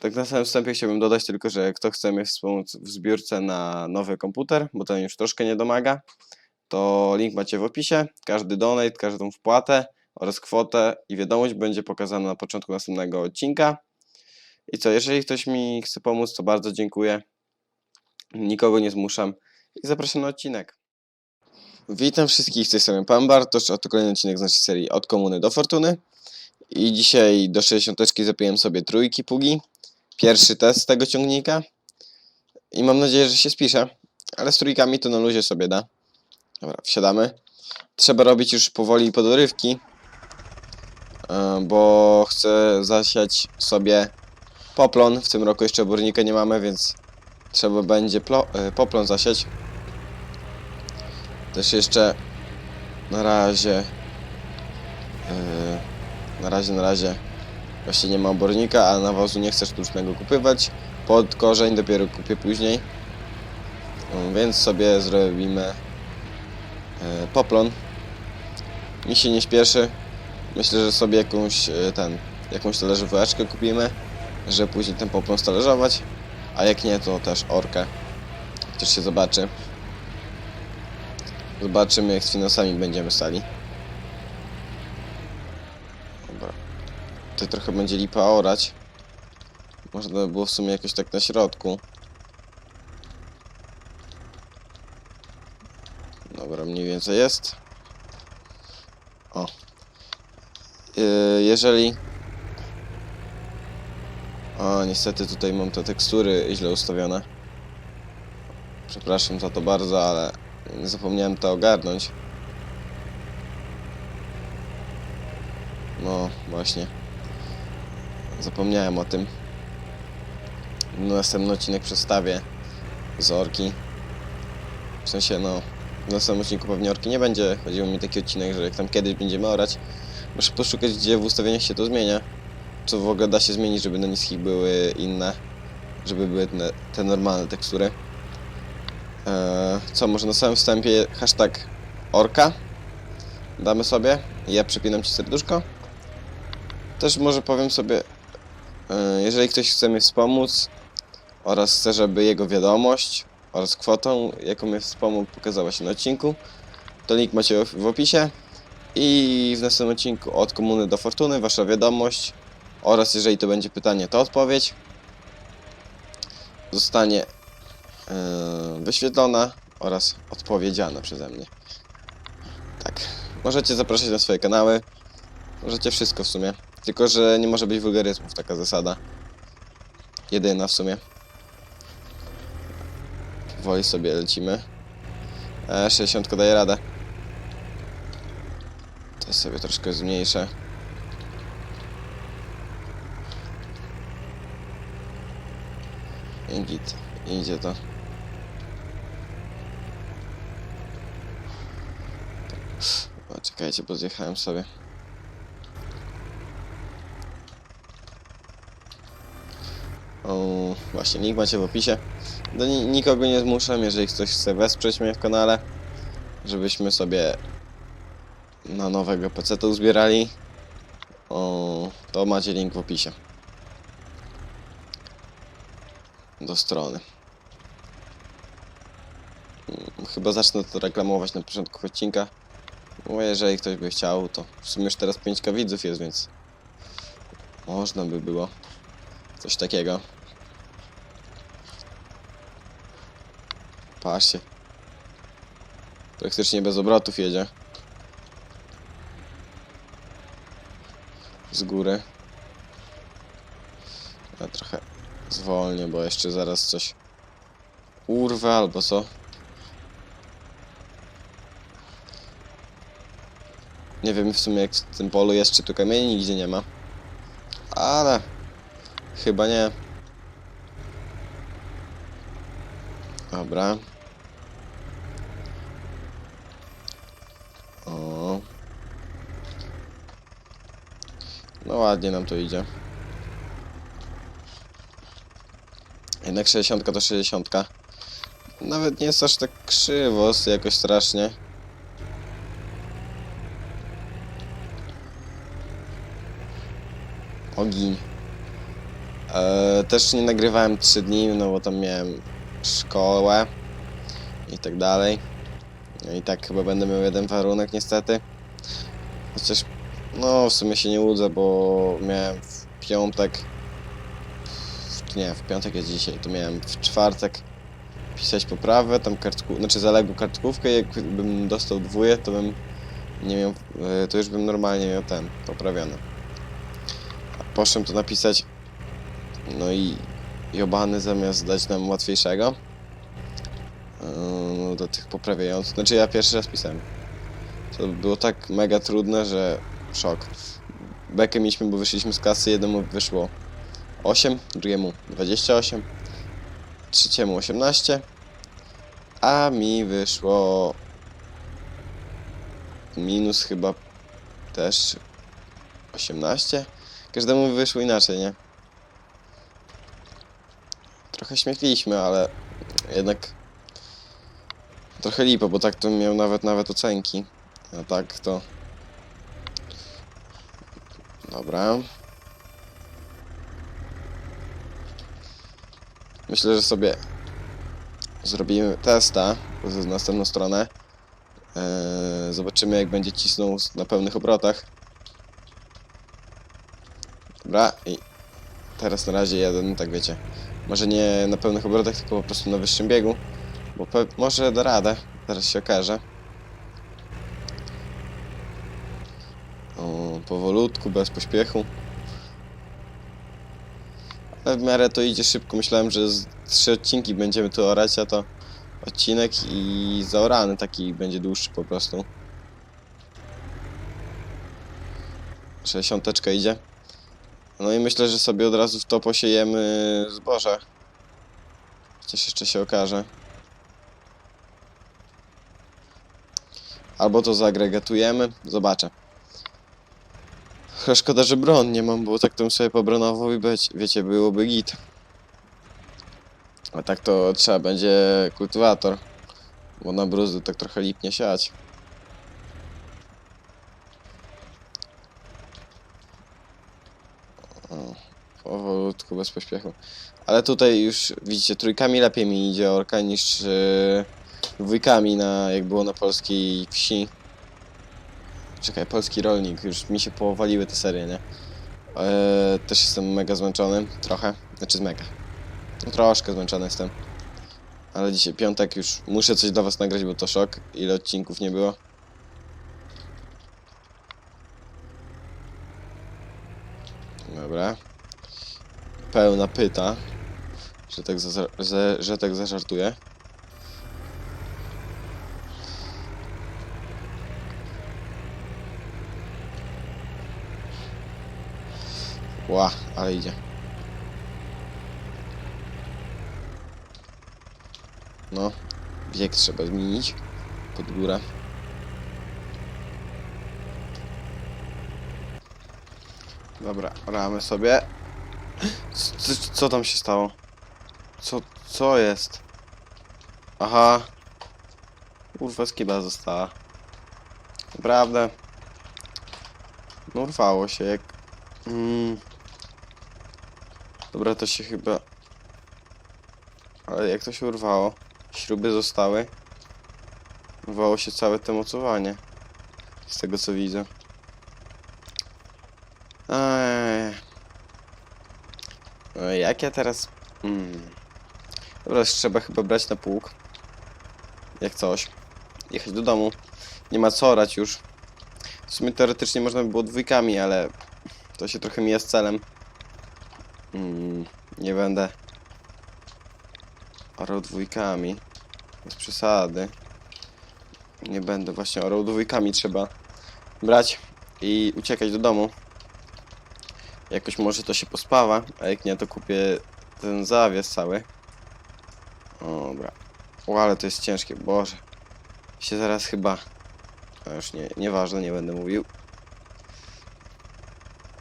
Tak na samym wstępie chciałbym dodać tylko, że kto chce mnie wspomóc w zbiórce na nowy komputer, bo ten już troszkę nie domaga, to link macie w opisie. Każdy donate, każdą wpłatę oraz kwotę i wiadomość będzie pokazana na początku następnego odcinka. I co, jeżeli ktoś mi chce pomóc, to bardzo dziękuję. Nikogo nie zmuszam i zapraszam na odcinek. Witam wszystkich, z tej strony Pan Bartosz, a to kolejny odcinek z naszej serii Od Komuny do Fortuny. I dzisiaj do 60 zapiłem sobie trójki pugi. Pierwszy test tego ciągnika. I mam nadzieję, że się spiszę. Ale z trójkami to na luzie sobie da. Dobra, wsiadamy. Trzeba robić już powoli podorywki. e, Bo chcę zasiać sobie poplon. W tym roku jeszcze obornika nie mamy, więc trzeba będzie e, poplon zasiać. Też jeszcze na razie e, na razie, na razie właśnie nie ma obornika, a nawozu nie chcę sztucznego kupywać. Pod korzeń dopiero kupię później. No, Więc sobie zrobimy e, poplon. Mi się nie śpieszy. Myślę, że sobie jakąś e, ten, jakąś talerzóweczkę kupimy, żeby później ten poplon stalerzować. A jak nie, to też orkę. Chociaż się zobaczy. Zobaczymy jak z finansami będziemy stali. Tutaj trochę będzie lipa orać. Można by było w sumie jakoś tak na środku. Dobra, mniej więcej jest. O. Yy, jeżeli... O, niestety tutaj mam te tekstury źle ustawione. Przepraszam za to bardzo, ale zapomniałem to ogarnąć. No, właśnie. Zapomniałem o tym. Następny odcinek przedstawię z Orki. W sensie, no, w następnym odcinku pewnie Orki nie będzie. Chodziło mi taki odcinek, że jak tam kiedyś będziemy orać, muszę poszukać, gdzie w ustawieniach się to zmienia. Co w ogóle da się zmienić, żeby na niskich były inne. Żeby były te, te normalne tekstury. Eee, co, może na samym wstępie hashtag Orka damy sobie. Ja przypinam Ci serduszko. Też może powiem sobie, jeżeli ktoś chce mnie wspomóc oraz chce, żeby jego wiadomość oraz kwotą, jaką mnie wspomógł, pokazała się na odcinku, to link macie w opisie. I w następnym odcinku od komuny do fortuny, wasza wiadomość oraz jeżeli to będzie pytanie, to odpowiedź zostanie e, wyświetlona oraz odpowiedziana przeze mnie. Tak. Możecie zapraszać na swoje kanały. Możecie wszystko w sumie. Tylko, że nie może być wulgaryzmów, taka zasada. Jedyna w sumie. Powoli sobie lecimy. E, 60 daje radę. To sobie troszkę zmniejszę. I. Idzie to. O, czekajcie, bo zjechałem sobie. O, właśnie, link macie w opisie. Do ni nikogo nie zmuszam, jeżeli ktoś chce wesprzeć mnie w kanale, żebyśmy sobie na nowego PC uzbierali. O, to macie link w opisie. Do strony. Mm, Chyba zacznę to reklamować na początku odcinka. Bo jeżeli ktoś by chciał, to w sumie już teraz 5 widzów jest, więc można by było coś takiego. Patrzcie. Praktycznie bez obrotów jedzie. Z góry. Ja trochę zwolnię, bo jeszcze zaraz coś urwę albo co. Nie wiem w sumie jak w tym polu jest, czy tu kamieni nigdzie nie ma. Ale chyba nie. Dobra. O. No ładnie nam to idzie. Jednak 60 to 60. Nawet nie jest aż tak krzywo, jakoś strasznie. Ogień. E, też nie nagrywałem 3 dni, no bo tam miałem szkołę i tak dalej. No i tak chyba będę miał jeden warunek niestety. Chociaż no w sumie się nie łudzę, bo miałem w piątek nie, w piątek jest dzisiaj, to miałem w czwartek pisać poprawę, tam kartku, znaczy zaległą kartkówkę, jakbym dostał dwóje, to bym nie miał, e, to już bym normalnie miał ten, poprawiony. A poszłem to napisać, no i jobany zamiast dać nam łatwiejszego, no, do tych poprawiających, znaczy ja pierwszy raz pisałem. To było tak mega trudne, że szok. Bekę mieliśmy, bo wyszliśmy z klasy, jednemu wyszło 8, drugiemu 28, trzeciemu 18, a mi wyszło minus chyba też 18. Każdemu wyszło inaczej, nie? Trochę śmiechliśmy, ale jednak trochę lipa, bo tak to miał nawet nawet ocenki. A tak to Dobra. Myślę, że sobie zrobimy testa z następną stronę. Eee, zobaczymy jak będzie cisnął na pełnych obrotach. Dobra i teraz na razie jeden, tak wiecie. Może nie na pełnych obrotach, tylko po prostu na wyższym biegu. Bo może da radę, zaraz się okaże. O, powolutku, bez pośpiechu. Ale w miarę to idzie szybko. Myślałem, że z trzy odcinki będziemy tu orać, a to odcinek i zaorany taki będzie dłuższy po prostu. 60 idzie. No i myślę, że sobie od razu w to posiejemy zboże. Chociaż jeszcze się okaże. Albo to zaagregatujemy. Zobaczę. Szkoda, że bron nie mam, bo tak to bym sobie pobronował i być, wiecie, byłoby git. A tak to trzeba będzie kultywator. Bo na bruzy tak trochę lipnie siać. O, powolutku, bez pośpiechu. Ale tutaj już widzicie, trójkami lepiej mi idzie orka niż yy, dwójkami na, jak było na polskiej wsi. Czekaj, polski rolnik, już mi się powaliły te serie, nie? Eee, też jestem mega zmęczony, trochę, znaczy mega. No, troszkę zmęczony jestem. Ale dzisiaj piątek, już muszę coś dla was nagrać, bo to szok, ile odcinków nie było. Dobra. Pełna pyta, że tak, za, że, że tak zażartuję. Ła, ale idzie. No, bieg trzeba zmienić pod górę. Dobra, ramy sobie. Co, co tam się stało? Co, co jest? Aha. Urwa skiba została. Naprawdę. No urwało się jak... Mm. Dobra, to się chyba... Ale jak to się urwało? Śruby zostały. Urwało się całe to mocowanie. Z tego co widzę. Eee. No, jak ja teraz... Mm. Dobra, trzeba chyba brać na pług. Jak coś. Jechać do domu. Nie ma co orać już. W sumie teoretycznie można by było dwójkami, ale to się trochę mija z celem. Mm, nie będę orał dwójkami. Bez przesady. Nie będę właśnie orał dwójkami. Trzeba brać i uciekać do domu. Jakoś może to się pospawa, a jak nie to kupię ten zawies cały. Dobra. O, ale to jest ciężkie, Boże. Się zaraz chyba... A już nie, nieważne, nie będę mówił.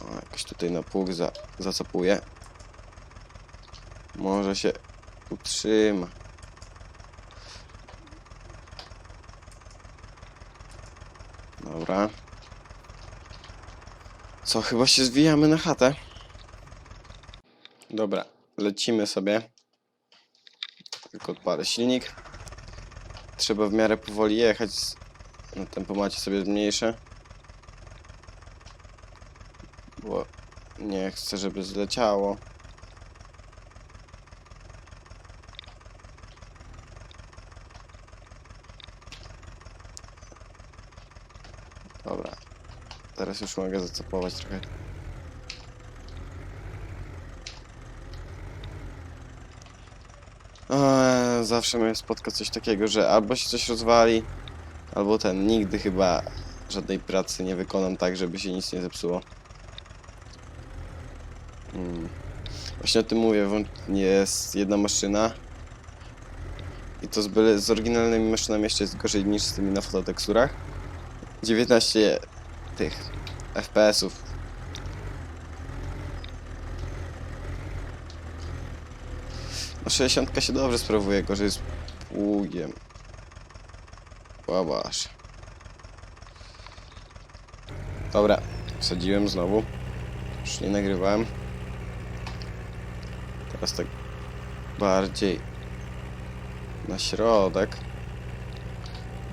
O, jakoś tutaj na pług za, zacapuję. Może się utrzyma. Dobra. Co, chyba się zwijamy na chatę. Dobra, lecimy sobie. Tylko odpalę silnik. Trzeba w miarę powoli jechać. Na tempomacie sobie zmniejszę. Bo nie chcę, żeby zleciało. Dobra. Teraz już mogę zacapować trochę. Eee, zawsze mnie spotka coś takiego, że albo się coś rozwali, albo ten. Nigdy chyba żadnej pracy nie wykonam tak, żeby się nic nie zepsuło. Mm. Właśnie o tym mówię, jest jedna maszyna. I to z, z oryginalnymi maszynami jeszcze jest gorzej niż z tymi na fototeksturach. 19 tych FPS-ów. No 60 się dobrze sprawuje, gorzej z pługiem. Łabasz. Dobra, wsadziłem znowu. Już nie nagrywałem. Teraz tak bardziej na środek,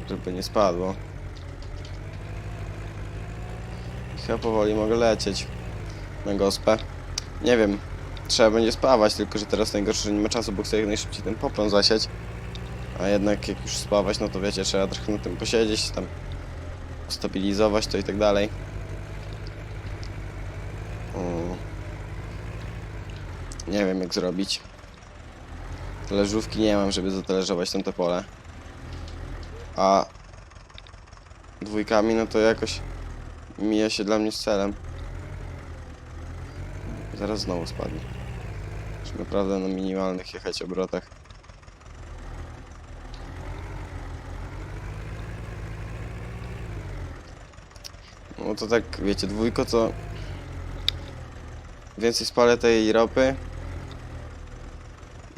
żeby nie spadło. I Chyba powoli mogę lecieć na gospę. Nie wiem, trzeba będzie spawać, tylko że teraz najgorsze, że nie ma czasu, bo chcę jak najszybciej ten poplon zasiać. A jednak jak już spawać, no to wiecie, trzeba trochę na tym posiedzieć, tam stabilizować to i tak dalej. O. Nie wiem jak zrobić. Talerzówki nie mam, żeby zatalerzować tamte pole. A dwójkami, no to jakoś mija się dla mnie z celem. Zaraz znowu spadnie. Już naprawdę na minimalnych jechać obrotach. No to tak, wiecie, dwójko to więcej spalę tej ropy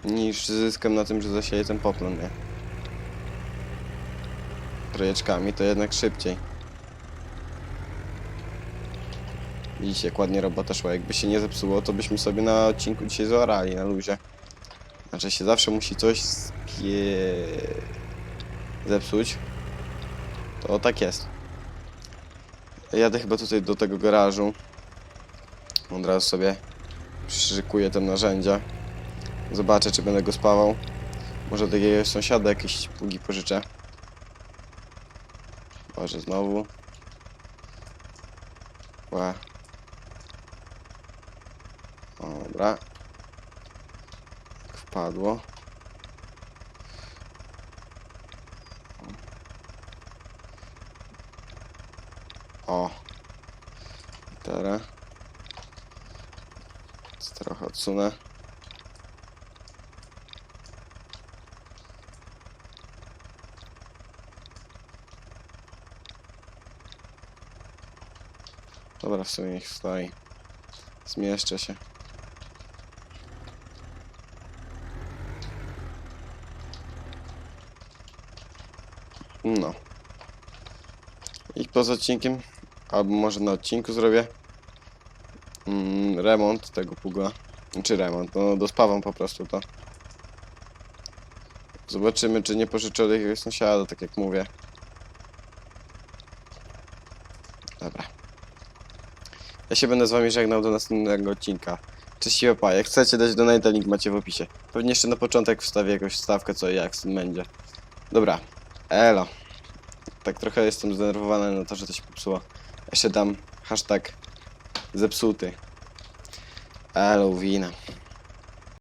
niż zyskam na tym, że zasieję ten poplon, nie? Projeczkami to jednak szybciej. Widzicie, jak ładnie robota szła. Jakby się nie zepsuło, to byśmy sobie na odcinku dzisiaj zaorali, na luzie. Znaczy się zawsze musi coś skie... zepsuć. To tak jest. Jadę chyba tutaj do tego garażu. Od razu sobie przyszykuję te narzędzia. Zobaczę, czy będę go spawał. Może do jakiegoś sąsiada jakieś pługi pożyczę. Boże, znowu. Ła. Dobra. Tak Wpadło. O. Teraz. Trochę odsunę. Dobra, w sumie niech stoi. Zmieszczę się. No. I poza odcinkiem, albo może na odcinku zrobię mm, remont tego pługa. Czy remont, no dospawam po prostu to. Zobaczymy, czy nie pożyczę od jakiegoś sąsiada, tak jak mówię. Dobra. Ja się będę z wami żegnał do następnego odcinka. Cześć i opa, jak chcecie dać donate, link macie w opisie. Pewnie jeszcze na początek wstawię jakąś wstawkę, co i jak z tym będzie. Dobra, elo. Tak trochę jestem zdenerwowany na to, że to się popsuło. Jeszcze dam hashtag zepsuty. Elo, wina.